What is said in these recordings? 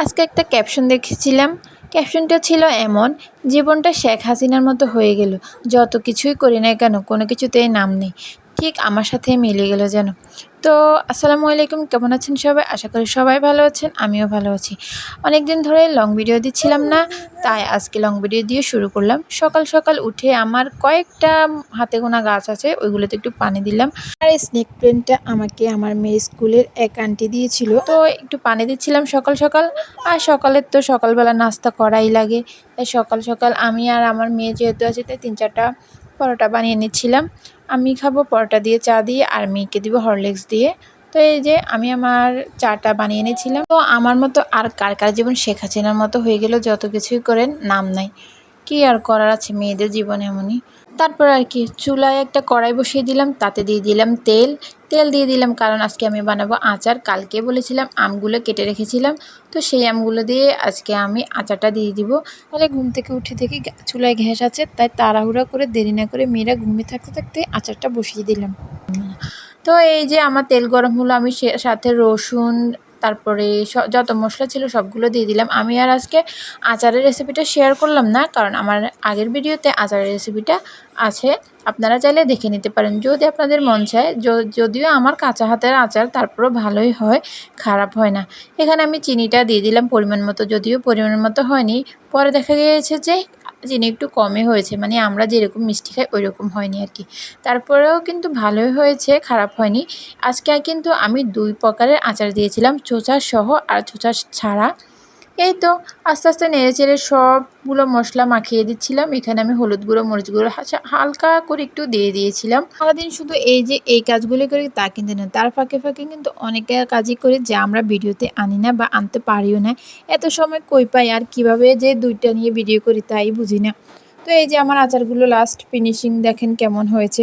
আজকে একটা ক্যাপশন দেখেছিলাম। ক্যাপশনটা ছিল এমন, জীবনটা শেখ হাসিনার মতো হয়ে গেল। যত কিছুই করি না কেন, কোনো কিছুতেই নাম নেই। ঠিক আমার সাথে মিলে গেল যেন। তো আসসালামু আলাইকুম, কেমন আছেন সবাই? আশা করি সবাই ভালো আছেন, আমিও ভালো আছি। অনেক দিন ধরে লং ভিডিও দিচ্ছিলাম না, তাই আজকে লং ভিডিও দিয়ে শুরু করলাম। সকাল সকাল উঠে আমার কয়েকটা হাতে গোনা গাছ আছে, ওইগুলোতে একটু পানি দিলাম। আর স্নেক প্লেনটা আমাকে আমার মেয়ে স্কুলের এক আন্টি দিয়েছিল। তো একটু পানি দিচ্ছিলাম সকাল সকাল, আর সকালের তো সকালবেলা নাস্তা করাই লাগে। তাই সকাল সকাল আমি আর আমার মেয়ে যেহেতু আছে, তাই তিন চারটা পরোটা বানিয়ে নিচ্ছিলাম। আমি খাব পরোটা দিয়ে চা দিয়ে আর মেয়েকে দিব হরলিক্স দিয়ে। তো এই যে আমি আমার চাটা বানিয়ে নিয়েছিলাম তো আমার মতো আর কার কার জীবন শেখ হাসিনার মতো হয়ে গেল যত কিছুই করেন, নাম নাই। কি আর করার আছে মেয়েদের জীবন এমনই? তারপর আর কি, চুলায় একটা কড়াই বসিয়ে দিলাম, তাতে দিয়ে দিলাম তেল। তেল দিয়ে দিলাম কারণ আজকে আমি বানাবো আচার, কালকে বলেছিলাম আমগুলো কেটে রেখেছিলাম। তো সেই আমগুলো দিয়ে আজকে আমি আচারটা দিয়ে দিব। তাহলে ঘুম থেকে উঠে দেখি চুলায় ঘ্যাস আছে, তাই তাড়াহুড়া করে দেরি না করে মেয়েরা ঘুমিয়ে থাকতে থাকতে আচারটা বসিয়ে দিলাম। তো এই যে আমার তেল গরম হলো, আমি সাথে রসুন তারপরে যত মশলা ছিল সবগুলো দিয়ে দিলাম। আমি আর আজকে আচারের রেসিপিটা শেয়ার করলাম না, কারণ আমার আগের ভিডিওতে আচারের রেসিপিটা আছে। আপনারা চাইলে দেখে নিতে পারেন। যদি আপনাদের মন চায় যদিও আমার কাঁচা হাতের আচার, তারপরও ভালোই হয়, খারাপ হয় না। এখানে আমি চিনিটা দিয়ে দিলাম পরিমাণ মতো, যদিও পরিমাণ মতো হয়নি। পরে দেখা গিয়েছে যে চিনি একটু কমে হয়েছে মানে আমরা যেরকম মিষ্টি খাই ওই রকম হয়নি আর কি। তারপরেও কিন্তু ভালোই হয়েছে, খারাপ হয়নি। আজকে কিন্তু আমি দুই প্রকারের আচার দিয়েছিলাম চোচা সহ আর চোচা ছাড়া। এই তো আস্তে আস্তে নেড়ে চেড়ে সবগুলো মশলা মাখিয়ে দিচ্ছিলাম। এখানে আমি হলুদ গুঁড়ো, মরিচ গুঁড়ো হালকা করে একটু দিয়ে দিয়েছিলাম। সারাদিন শুধু এই যে এই কাজগুলি করি তা কিন্তু না, তার ফাঁকে ফাঁকে কিন্তু অনেকে কাজই করি যা আমরা ভিডিওতে আনি না বা আনতে পারিও না। এত সময় কই পাই আর কীভাবে যে দুইটা নিয়ে ভিডিও করি তাই বুঝি না। তো এই যে আমার আচারগুলো লাস্ট ফিনিশিং দেখেন কেমন হয়েছে।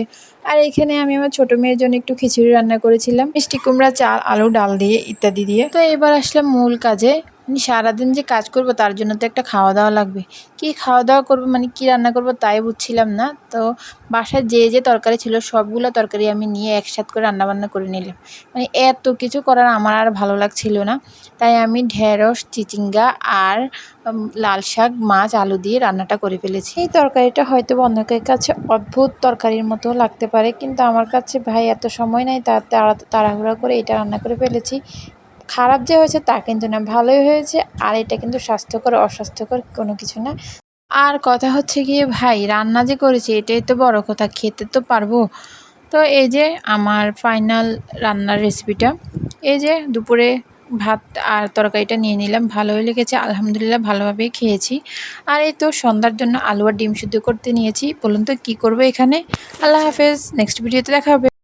আর এখানে আমি আমার ছোটো মেয়ের জন্য একটু খিচুড়ি রান্না করেছিলাম, মিষ্টি কুমড়া, চাল, আলু, ডাল দিয়ে ইত্যাদি দিয়ে। তো এবার আসলাম মূল কাজে। সারাদিন যে কাজ করব তার জন্য তো একটা খাওয়া দাওয়া লাগবে। কি খাওয়া দাওয়া করব মানে কি রান্না করব তাই বুঝছিলাম না। তো বাসায় যে যে তরকারি ছিল সবগুলো তরকারি আমি নিয়ে একসাথে করে রান্নাবান্না করে নিলাম। মানে এত কিছু করার আমার আর ভালো লাগছিল না। তাই আমি ঢেঁড়স, চিচিঙ্গা আর লাল শাক, মাছ, আলু দিয়ে রান্নাটা করে ফেলেছি। এই তরকারিটা হয়তো অনেকের কাছে অদ্ভুত তরকারির মতো লাগতে পারে, কিন্তু আমার কাছে ভাই এত সময় নাই তার তাড়াহুড়া করে এটা রান্না করে ফেলেছি। খারাপ যে হয়েছে, তা কিন্তু না। ভালোই হয়েছে, আর এটা কিন্তু স্বাস্থ্যকর, অস্বাস্থ্যকর কোনো কিছু না। আর কথা হচ্ছে গিয়ে, ভাই, রান্না যে করেছি, এটাই তো বড় কথা, খেতে তো পারব। তো এই যে আমার ফাইনাল রান্নার রেসিপিটা এই যে দুপুরে ভাত আর তরকারিটা নিয়ে নিলাম, ভালোই লেগেছে, আলহামদুলিল্লাহ ভালোভাবেই খেয়েছি। আর এই তো সন্ধ্যার জন্য আলু আর ডিম সিদ্ধ করতে নিয়েছি। বলুন তো, কী করব এখানে? আল্লাহ হাফেজ নেক্সট ভিডিওতে দেখা হবে।